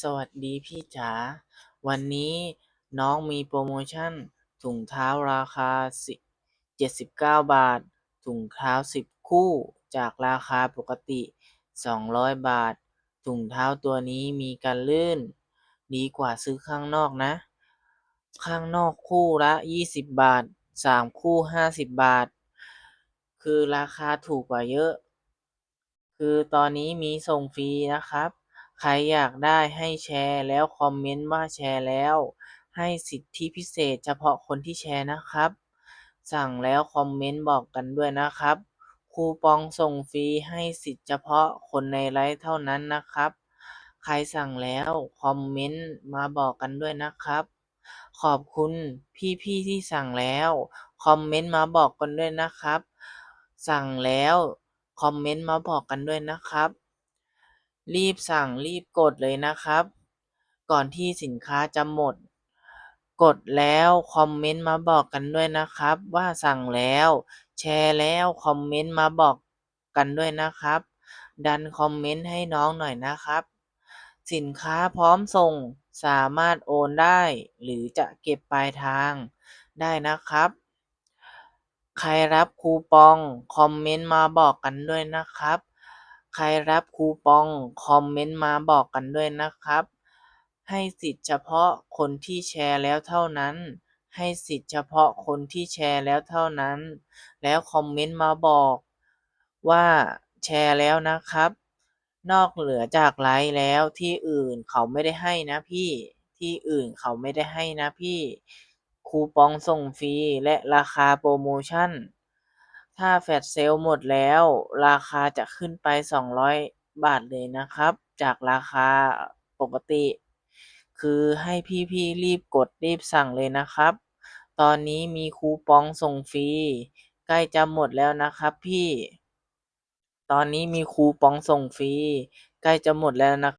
สวัสดีพี่จ๋า วันนี้น้องมีโปรโมชั่น ถุงเท้าราคาสิเจ็ดสิบาท ถุงเท้าสิบคู่ จากราคาปกติสองร้อยบาท ถุงเท้าตัวนี้มีกันลื่น ดีกว่าซื้อข้างนอกนะ ข้างนอกคู่ละยี่สิบาทสามคู่ห้าสิบบาท คือราคาถูกกว่าเยอะ คือตอนนี้มีส่งฟรีนะครับ ใครอยากได้ให้แชร์แล้วคอมเมนต์ว่าแชร์แล้ว ให้สิทธิพิเศษเฉพาะคนที่แชร์นะครับ สั่งแล้วคอมเมนต์บอกกันด้วยนะครับ คูปองส่งฟรีให้สิทธิเฉพาะคนในไลฟ์เท่านั้นนะครับ ใครสั่งแล้วคอมเมนต์มาบอกกันด้วยนะครับ ขอบคุณพี่ๆที่สั่งแล้วคอมเมนต์มาบอกกันด้วยนะครับ สั่งแล้วคอมเมนต์มาบอกกันด้วยนะครับ รีบสั่งรีบกดเลยนะครับ ก่อนที่สินค้าจะหมด กดแล้วคอมเมนต์มาบอกกันด้วยนะครับ ว่าสั่งแล้ว แชร์แล้วคอมเมนต์มาบอกกันด้วยนะครับ ดันคอมเมนต์ให้น้องหน่อยนะครับ สินค้าพร้อมส่งสามารถโอนได้ หรือจะเก็บปลายทางได้นะครับ ใครรับคูปอง คอมเมนต์มาบอกกันด้วยนะครับ ใครรับคูปอง คอมเมนต์มาบอกกันด้วยนะครับ ให้สิทธิ์เฉพาะคนที่แชร์แล้วเท่านั้น ให้สิทธิ์เฉพาะคนที่แชร์แล้วเท่านั้น แล้วคอมเมนต์มาบอกว่าแชร์แล้วนะครับ นอกเหนือจากไลฟ์แล้วที่อื่นเขาไม่ได้ให้นะพี่ ที่อื่นเขาไม่ได้ให้นะพี่ คูปองส่งฟรีและราคาโปรโมชั่น ถ้าแฟลชเซลล์หมดแล้ว ราคาจะขึ้นไปสองร้อยบาทเลยนะครับ จากราคาปกติ คือให้พี่ๆรีบกดรีบสั่งเลยนะครับ ตอนนี้มีคูปองส่งฟรีใกล้จะหมดแล้วนะครับพี่ ตอนนี้มีคูปองส่งฟรีใกล้จะหมดแล้วนะ